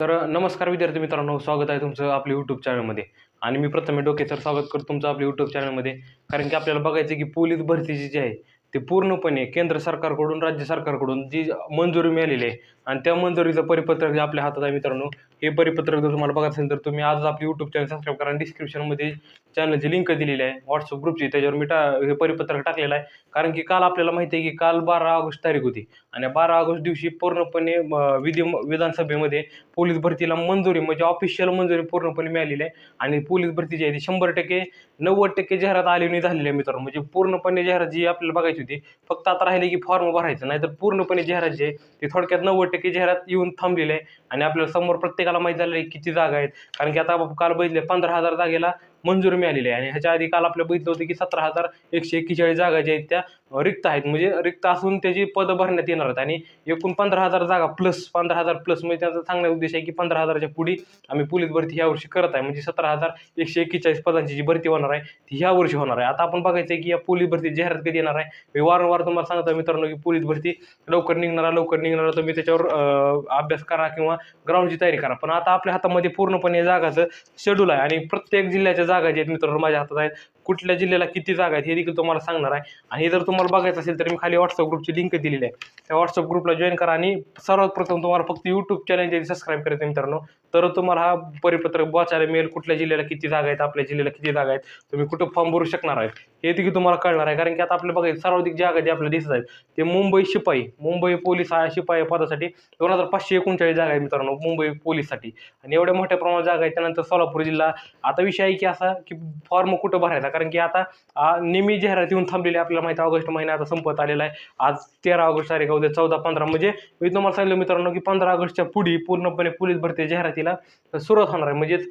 तर नमस्कार विद्यार्थी मित्रांनो स्वागत आहे तुमचं आपल्या यूट्यूब चॅनलमध्ये आणि मी प्रथमे डोके सर स्वागत करतो तुमचं आपल्या यूट्यूब चॅनलमध्ये कारण की आपल्याला बघायचं आहे की पोलीस भरतीची जी आहे ते पूर्णपणे केंद्र सरकारकडून राज्य सरकारकडून जी मंजुरी मिळालेली आहे आणि त्या मंजुरीचं परिपत्रक जे आपल्या हातात आहे मित्रांनो हे परिपत्रक जर तुम्हाला बघायचं असेल तर तुम्ही आज आपली यूट्यूब चॅनल सबस्क्राईब करा. डिस्क्रिप्शनमध्ये चॅनलची लिंक दिलेली आहे व्हॉट्सअप ग्रुपची त्याच्यावर मी टा हे परिपत्रक टाकलेलं आहे. कारण की काल आपल्याला माहिती आहे की काल बारा ऑगस्ट तारीख होती. आणि बारा ऑगस्ट दिवशी पूर्णपणे विधी विधानसभेमध्ये पोलीस भरतीला मंजुरी म्हणजे ऑफिशियल मंजुरी पूर्णपणे मिळालेली आहे. आणि पोलीस भरती जी आहे ती शंभर टक्के नव्वद टक्के जाहिरात आलेली झालेली आहे मित्रांनो. म्हणजे पूर्णपणे जाहिरात जी आपल्याला बघायची होती फक्त आता राहिले की फॉर्म भरायचं नाहीतर पूर्णपणे जाहिरात जी आहे ती थोडक्यात नव्वद टक्के जाहिरात येऊन थांबलेली आहे. आणि आपल्याला समोर प्रत्येकाला माहीत झालं आहे किती जागा आहेत. कारण की आता काल बघितले पंधरा हजार जागेला मंजुरी मिळालेली आहे. आणि ह्याच्या आधी काल आपल्या बघितलं होतं की सतरा हजार एकशे एक्केचाळीस जागा ज्या आहेत त्या रिक्त आहेत. म्हणजे रिक्त असून त्याची पदं भरण्यात येणार आहेत. आणि एकूण पंधरा हजार जागा प्लस पंधरा हजार प्लस म्हणजे त्यांचा सांगण्याचा उद्देश आहे की पंधरा हजाराच्या पुढे आम्ही पोलीस भरती ह्या वर्षी करत आहे. म्हणजे सतरा हजार एकशे एक्केचाळीस पदांची जी भरती होणार आहे ती ह्या वर्षी होणार आहे. आता आपण बघायचं आहे की या पोलीस भरती जाहिरात कधी येणार आहे? मी वारंवार तुम्हाला सांगतो मित्रांनो की पोलीस भरती लवकर निघणारा लवकर निघणारा तुम्ही त्याच्यावर अभ्यास करा किंवा ग्राउंडची तयारी करा. पण आता आपल्या हातामध्ये पूर्णपणे जागाचं शेड्यूल आहे. आणि प्रत्येक जिल्ह्याच्या जागा ज्या आहेत मित्रांनो माझ्या हातात आहेत कुठल्या जिल्ह्याला किती जागा आहेत हे देखील तुम्हाला सांगणार आहे. आणि हे जर तुम्हाला बघायचं असेल तर मी खाली व्हॉट्सअप ग्रुपची लिंक दिलेली आहे. त्या व्हॉट्सअप ग्रुपला जॉईन करा आणि सर्वात प्रथम तुम्हाला फक्त यूट्यूब चॅनल सबस्क्राईब करायचं मित्रांनो. तर तुम्हाला हा परिपत्रक वाचायला मिळेल कुठल्या जिल्ह्याला किती जागा आहेत आपल्या जिल्ह्याला किती जागा आहेत. तुम्ही कुठं फॉर्म भरू शकणार आहे हे देखील तुम्हाला कळणार आहे. कारण की आता आपल्या बघा सर्वाधिक जागा जे आपल्याला दिसत आहेत ते मुंबई शिपाई. मुंबई पोलीस हा शिपाई पदासाठी दोन हजार पाचशे एकोणचाळीस जागा आहेत मित्रांनो मुंबई पोलीससाठी. आणि एवढ्या मोठ्या प्रमाणात जागा आहेत त्यानंतर सोलापूर जिल्हा. आता विषय आहे की असा की फॉर्म कुठं भरायचा? कारण की आता नेहमी जाहिरात येऊन थांबलेली आहे. आपल्याला माहिती आहे ऑगस्ट महिना आता संपत आलेला आहे. आज तेरा ऑगस्ट तारीख उद्या चौदा पंधरा. म्हणजे मी तुम्हाला सांगितलं मित्रांनो की पंधरा ऑगस्टच्या पुढे पूर्णपणे पोलीस भरती जाहिरातीला सुरुवात होणार आहे. म्हणजेच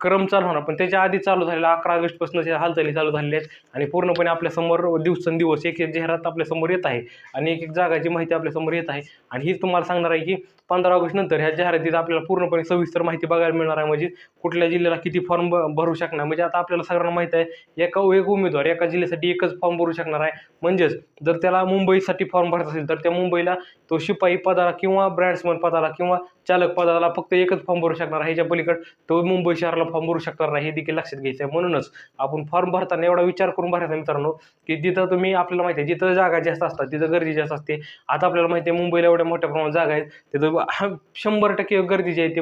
क्रम चालू होणार. पण त्याच्या आधी चालू झालेला अकरा ऑगस्टपासून हालचाली चालू झालेल्या आहेत. आणि पूर्णपणे आपल्यासमोर दिवसेंदिवस एक एक जाहिरात आपल्यासमोर येत आहे आणि एक एक जागाची माहिती आपल्यासमोर येत आहे. आणि हीच तुम्हाला सांगणार आहे की पंधरा ऑगस्ट नंतर ह्या जाहिरातीत आपल्याला पूर्णपणे सविस्तर माहिती बघायला मिळणार आहे. म्हणजे कुठल्या जिल्ह्याला किती फॉर्म भरू शकणार? म्हणजे आता आपल्याला सगळ्यांना माहीत आहे एका एक उमेदवार एका जिल्ह्यासाठी एकच फॉर्म भरू शकणार आहे. म्हणजेच जर त्याला मुंबईसाठी फॉर्म भरत असेल तर त्या मुंबईला तो शिपाई पदाला किंवा ब्रँड्समन पदाला किंवा चालक पदाला फक्त एकच फॉर्म भरू शकणार आहे. ह्याच्या पलीकडे तो मुंबई शहराला फॉर्म भरू शकणार नाही. हे देखील लक्षात घ्यायचं आहे. म्हणूनच आपण फॉर्म भरताना एवढा विचार करून भरायचा मित्रांनो की जिथं तुम्ही आपल्याला माहिती आहे जिथं जागा जास्त असतात तिथं गर्दी जास्त असते. आता आपल्याला माहिती आहे मुंबईला एवढ्या मोठ्या प्रमाणात जागा आहेत तिथं हा शंभर टक्के गर्दी जी आहे ते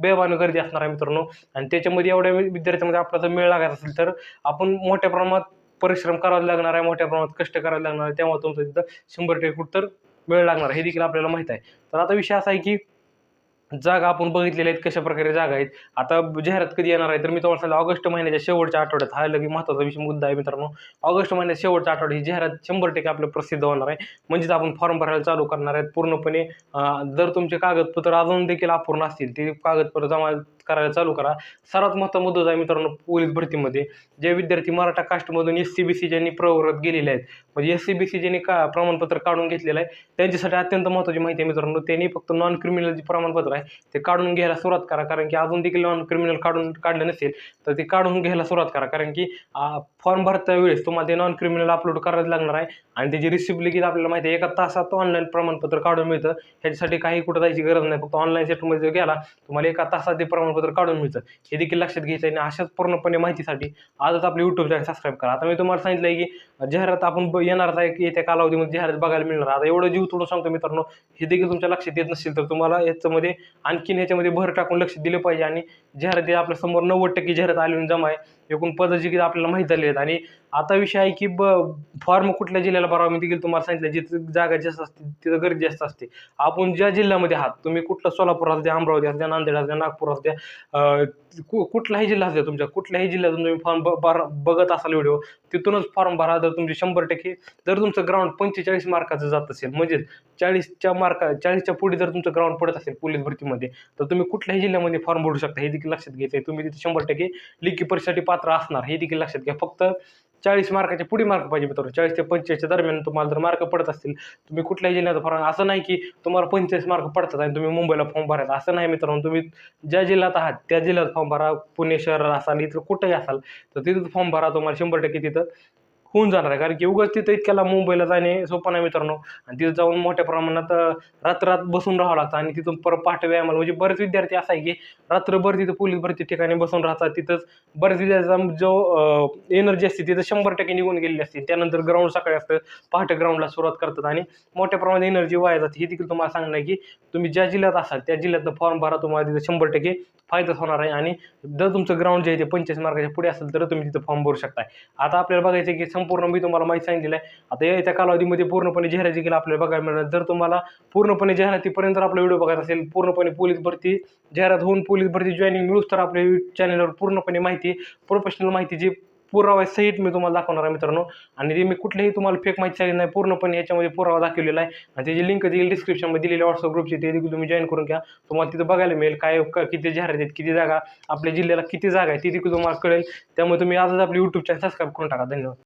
बेवान गर्दी असणार आहे मित्रांनो. आणि त्याच्यामध्ये एवढ्या विद्यार्थ्यांमध्ये आपला जर मेळ लागायचा असेल तर आपण मोठ्या प्रमाणात परिश्रम करायला लागणार आहे मोठ्या प्रमाणात कष्ट करायला लागणार आहे तेव्हा तुमचं तिथं शंभर टक्के कुठं तर वेळ लागणार हे देखील आपल्याला माहीत आहे. तर आता विषय असा आहे की जागा आपण बघितलेल्या आहेत कशा प्रकारे जागा आहेत. आता जाहिरात कधी येणार आहे तर मी तुम्हाला सांगितलं ऑगस्ट महिन्याच्या शेवटच्या आठवड्यात हा लगे महत्त्वाचा विषय मुद्दा आहे मित्रांनो. ऑगस्ट महिन्याच्या शेवटच्या आठवड्यात ही जाहिरात शंभर टक्के आपलं प्रसिद्ध होणार आहे. म्हणजेच आपण फॉर्म भरायला चालू करणार आहेत. पूर्णपणे जर तुमचे कागदपत्र अजून देखील अपूर्ण असतील ते कागदपत्र जमा करायला चालू करा. सर्वात महत्त्वाचा मुद्दा आहे मित्रांनो पोलीस भरतीमध्ये जे विद्यार्थी मराठा कास्टमधून एस सी बी सी ज्यांनी प्रवृत्त गेलेले आहेत म्हणजे एस सी बी सी ज्यांनी का प्रमाणपत्र काढून घेतलेलं आहे त्यांच्यासाठी अत्यंत महत्त्वाची माहिती आहे मित्रांनो. त्यांनी फक्त नॉन क्रिमिनल जे प्रमाणपत्र आहे ते काढून घ्यायला सुरुवात करा. कारण की अजून देखील नॉन क्रिमिनल काढून काढलं नसेल तर ते काढून घ्यायला सुरुवात करा. कारण की फॉर्म भरता वेळेस तुम्हाला ते नॉन क्रिमिनल अपलोड करायला लागणार आहे आणि त्याची रिसिप्ट लगेच आपल्याला माहिती आहे एका तासात ऑनलाईन प्रमाणपत्र काढून मिळतं. ह्याच्यासाठी काही कुठं जायची गरज नाही. फक्त ऑनलाईन सेटमध्ये जर गेला तुम्हाला एका तासात ते प्रमाणपत्र काढून मिळतं हे देखील लक्षात घ्यायचं आहे आणि अशाच पूर्णपणे माहितीसाठी आजच आपले यूट्यूब चॅनल सबस्क्राईब करा. आता मी तुम्हाला सांगितलं आहे की जाहिरात आपण ब- येणारच आहे की येत्या कालावधीमध्ये जाहिरात बघायला मिळणार आता एवढं जीव तोडून सांगतो मित्रांनो हे देखील तुमच्या लक्षात येत नसेल तर तुम्हाला याच्यामध्ये आणखीन ह्याच्यामध्ये भर टाकून लक्ष दिलं पाहिजे आणि जाहिरात आपल्यासमोर नव्वद टक्के जाहिरात आलेली जमा आहे. एकूण पद जी आपल्याला माहीत झाली आहेत. आणि आता विषय आहे की ब फॉर्म कुठल्या जिल्ह्याला भरावा मी देखील तुम्हाला सांगितलं जिथं जागा जास्त असते तिथं गर्दी जास्त असते. आपण ज्या जिल्ह्यामध्ये आहात तुम्ही कुठलं सोलापूर असू द्या अमरावती असू द्या नांदेड असू द्या नागपूर असू द्या कु- कुठलाही जिल्हा असेल तुमच्या कुठल्याही जिल्ह्यातून तुम्ही फॉर्म भर बघत असाल व्हिडिओ तिथूनच फॉर्म भरा. जर तुमचे शंभर टक्के जर तुमचं ग्राउंड पंचेचाळीस मार्काचं जात असेल म्हणजेच चाळीसच्या मार्का चाळीसच्या पुढे जर तुमचं ग्राउंड पडत असेल पोलीस भरतीमध्ये तर तुम्ही कुठल्याही जिल्ह्यामध्ये फॉर्म भरू शकता. हे देखील लक्षात घ्यायचं आहे. तुम्ही तिथे शंभर टक्के लिखी परीक्षेसाठी पात्र असणार. हे देखील लक्षात घ्या. फक्त चाळीस मार्काच्या पुढे मार्क पाहिजे मित्रांनो. चाळीस ते पंचेचाळीसच्या दरम्यान तुम्हाला जर मार्क पडत असतील तुम्ही कुठल्याही जिल्ह्यात फॉर्म असं नाही की तुम्हाला पंचेचाळीस मार्क पडतात आणि तुम्ही मुंबईला फॉर्म भरायचा. असं नाही मित्रांनो. तुम्ही ज्या जिल्ह्यात आहात त्या जिल्ह्यात फॉर्म भरा. पुणे शहरात असाल इथं कुठंही असाल तर तिथं फॉर्म भरा. तुम्हाला शंभर टक्के तिथं होऊन जाणार आहे. कारण की उगाच तिथं इतक्याला मुंबईला जाणे सोपं नाही मित्रांनो. आणि तिथं जाऊन मोठ्या प्रमाणात रात्रात बसून राहावं लागतं. आणि तिथून परत पहाटे व्यायामाला म्हणजे बरेच विद्यार्थी असा आहे की रात्रभर तिथं पोलीस भरती ठिकाणी बसून राहतात. तिथंच बरेच विद्यार्थ्यांचा जो एनर्जी असते तिथं शंभर टक्के निघून गेलेली असते. त्यानंतर ग्राउंड सकाळी असतं पहाटे ग्राउंडला सुरुवात करतात. आणि मोठ्या प्रमाणात एनर्जी वाया जाते. हे देखील तुम्हाला सांगणं आहे की तुम्ही ज्या जिल्ह्यात असाल त्या जिल्ह्यातनं फॉर्म भरा. तुम्हाला तिथं शंभर टक्के फायदाच होणार आहे. आणि जर तुमचं ग्राउंड जे आहे ते पंचवीस मार्काच्या पुढे असेल तर तुम्ही तिथं फॉर्म भरू शकताय. आता आपल्याला बघायचं आहे की संपूर्ण मी तुम्हाला माहिती सांगितलेलं आहे. आता येत्या कालावधीमध्ये पूर्णपणे जाहिराती केला आपल्याला बघायला मिळणार. जर तुम्हाला पूर्णपणे जाहिरातीपर्यंत आपला व्हिडिओ बघायचा असेल पूर्णपणे पोलीस भरती जाहिरात होऊन पोलीस भरती जॉईनिंग मिळूच तर आपल्या चॅनलवर पूर्णपणे माहिती प्रोफेशनल माहिती जी पुरावा सहित मी तुम्हाला दाखवणार आहे मित्रांनो. आणि ते मी कुठलेही तुम्हाला फेक माहिती सांगितलं नाही पूर्णपणे याच्यामध्ये पुरावा दाखवलेला आहे. आणि त्याची लिंक देईल डिस्क्रिप्शनमध्ये दिलेली व्हॉट्सअप ग्रुपची ते देखील तुम्ही जॉईन करून घ्या. तुम्हाला तिथं बघायला मिळेल काय क- किती जाहिरात आहेत किती जागा आपल्या जिल्ह्याला किती जागा आहे ती देखील तुम्हाला कळेल. त्यामुळे तुम्ही आजच आपली यूट्यूब चॅनल सबस्क्राईब करून टाका. धन्यवाद.